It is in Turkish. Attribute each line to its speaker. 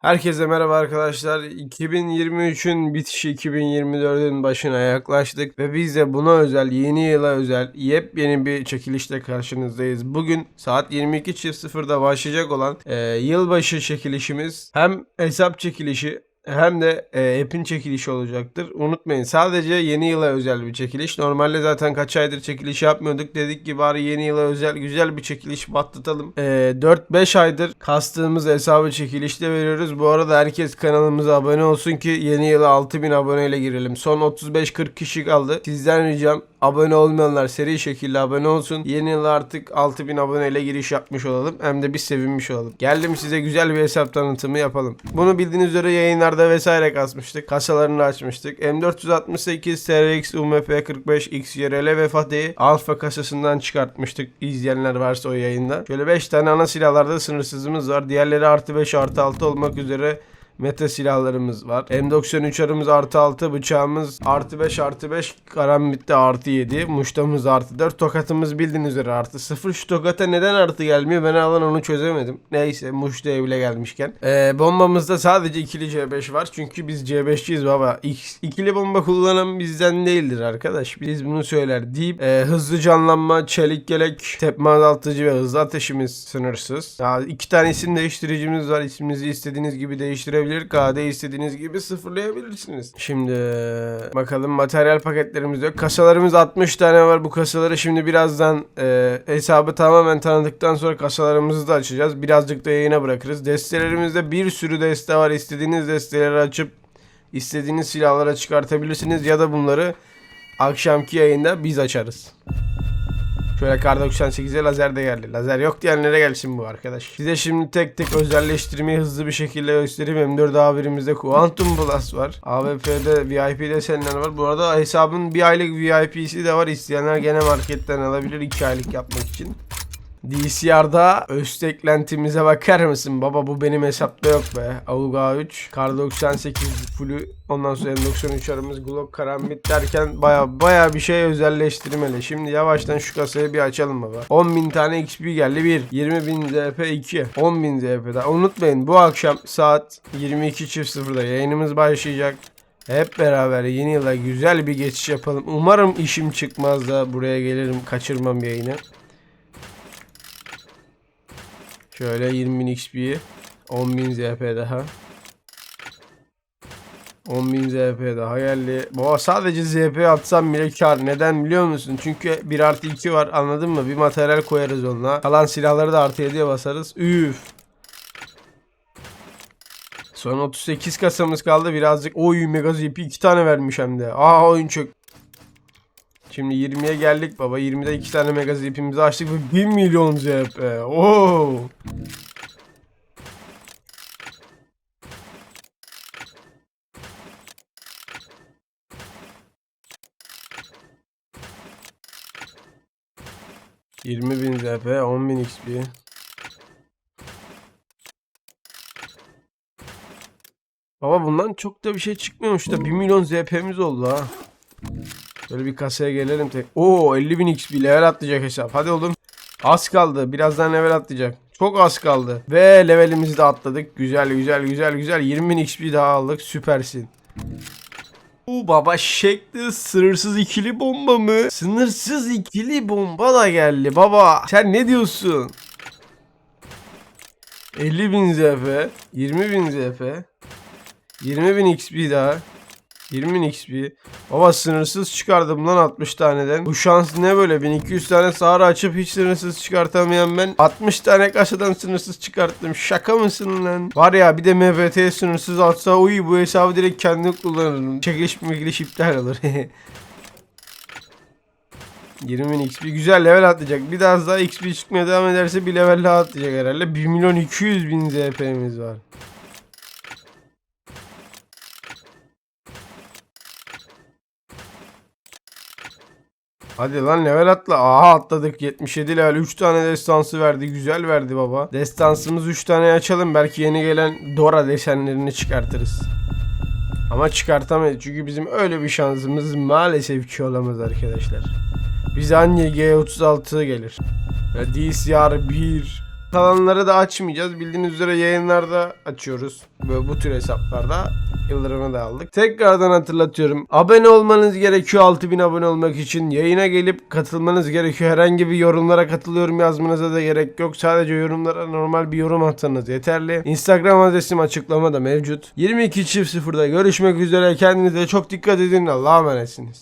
Speaker 1: Herkese merhaba arkadaşlar. 2023'ün bitişi 2024'ün başına yaklaştık ve biz de buna özel yeni yıla özel yepyeni bir çekilişle karşınızdayız. Bugün saat 22.00'da başlayacak olan e, yılbaşı çekilişimiz hem hesap çekilişi hem de e, app'in çekilişi olacaktır. Unutmayın sadece yeni yıla özel bir çekiliş. Normalde zaten kaç aydır çekiliş yapmıyorduk. Dedik ki bari yeni yıla özel güzel bir çekiliş patlatalım. E, 4-5 aydır kastığımız hesabı çekilişte veriyoruz. Bu arada herkes kanalımıza abone olsun ki yeni yıla 6000 aboneyle girelim. Son 35-40 kişi kaldı. Sizden ricam abone olmayanlar seri şekilde abone olsun. Yeni yıla artık 6000 aboneyle giriş yapmış olalım. Hem de biz sevinmiş olalım. Geldim size güzel bir hesap tanıtımı yapalım. Bunu bildiğiniz üzere yayınlarda vesaire kasmıştık. Kasalarını açmıştık. M468 TRX UMP 45 XYRL ve Fatih'i alfa kasasından çıkartmıştık. İzleyenler varsa o yayında. Şöyle 5 tane ana silahlarda sınırsızımız var. Diğerleri artı 5 artı 6 olmak üzere Meta silahlarımız var. M93 arımız artı 6, bıçağımız artı 5 artı 5, karambitte artı 7, muştamız artı 4, tokatımız bildiğiniz üzere artı 0. Şu tokata neden artı gelmiyor ben alan onu çözemedim. Neyse muşta bile gelmişken. Ee, bombamızda sadece ikili C5 var çünkü biz C5'ciyiz baba. İkili bomba kullanan bizden değildir arkadaş. Biz bunu söyler deyip e, hızlı canlanma, çelik yelek, tepme azaltıcı ve hızlı ateşimiz sınırsız. Ya, iki tane isim değiştiricimiz var. İsminizi istediğiniz gibi değiştirebilir. KD istediğiniz gibi sıfırlayabilirsiniz. Şimdi bakalım materyal paketlerimiz yok. Kasalarımız 60 tane var. Bu kasaları şimdi birazdan e, hesabı tamamen tanıdıktan sonra kasalarımızı da açacağız. Birazcık da yayına bırakırız. Destelerimizde bir sürü deste var. İstediğiniz desteleri açıp istediğiniz silahlara çıkartabilirsiniz ya da bunları akşamki yayında biz açarız. Şöyle kar 98'e lazer de geldi. Lazer yok diyenlere gelsin bu arkadaş. Size şimdi tek tek özelleştirmeyi hızlı bir şekilde göstereyim. M4 A1'imizde Quantum Plus var. AWP'de VIP desenler var. Bu arada hesabın bir aylık VIP'si de var. İsteyenler gene marketten alabilir 2 aylık yapmak için. DCR'da öz eklentimize bakar mısın? Baba bu benim hesapta yok be. AUG A3, Kar 98 fullü, ondan sonra M93 aramız, Glock karambit derken baya baya bir şey özelleştirmeli. Şimdi yavaştan şu kasayı bir açalım baba. 10.000 tane XP geldi 1. 20.000 ZP 2. 10.000 ZP daha. Unutmayın bu akşam saat 22.00'da yayınımız başlayacak. Hep beraber yeni yıla güzel bir geçiş yapalım. Umarım işim çıkmaz da buraya gelirim kaçırmam yayını. Şöyle 20.000 XP, 10.000 ZP daha. 10.000 ZP daha geldi. Baba sadece ZP atsam bile kar. Neden biliyor musun? Çünkü 1 artı 2 var anladın mı? Bir materyal koyarız onunla. Kalan silahları da artı 7'ye basarız. Üf. Son 38 kasamız kaldı. Birazcık oy mega ZP 2 tane vermiş hem de. Aa oyun çok. Şimdi 20'ye geldik baba. 20'de 2 tane mega zipimizi açtık ve 1 milyon ZP. Oo. Yirmi bin ZP, 10 bin XP. Baba bundan çok da bir şey çıkmıyormuş da 1 milyon ZP'miz oldu ha. Böyle bir kasaya gelelim tek. Oo 50.000 XP level atlayacak hesap. Hadi oğlum. Az kaldı. Birazdan level atlayacak. Çok az kaldı. Ve levelimizi de atladık. Güzel güzel güzel güzel. 20.000 XP daha aldık. Süpersin. Bu baba şekli sınırsız ikili bomba mı? Sınırsız ikili bomba da geldi baba. Sen ne diyorsun? 50.000 ZF, 20.000 ZF, 20.000 XP daha. 20.000 XP. Baba sınırsız çıkardım lan 60 taneden. Bu şans ne böyle? 1200 tane sahara açıp hiç sınırsız çıkartamayan ben 60 tane kasadan sınırsız çıkarttım. Şaka mısın lan? Var ya bir de MBT sınırsız atsa uy bu hesabı direkt kendim kullanırım. Çekiliş mekiliş iptal olur. 20.000 XP güzel level atlayacak. Bir daha daha XP çıkmaya devam ederse bir level daha atlayacak herhalde. 1 milyon 200 bin ZP'miz var. Hadi lan level atla. Aha atladık. 77 level. 3 tane destansı verdi. Güzel verdi baba. Destansımız 3 tane açalım. Belki yeni gelen Dora desenlerini çıkartırız. Ama çıkartamayız. Çünkü bizim öyle bir şansımız maalesef ki olamaz arkadaşlar. Bize anne G36 gelir. Ya DCR 1 Kalanları da açmayacağız. Bildiğiniz üzere yayınlarda açıyoruz. Böyle bu tür hesaplarda. Yıldırım'ı da aldık. Tekrardan hatırlatıyorum. Abone olmanız gerekiyor 6000 abone olmak için. Yayına gelip katılmanız gerekiyor. Herhangi bir yorumlara katılıyorum yazmanıza da gerek yok. Sadece yorumlara normal bir yorum atsanız yeterli. Instagram adresim açıklamada mevcut. 22 çift sıfırda görüşmek üzere. Kendinize çok dikkat edin. Allah'a emanetsiniz.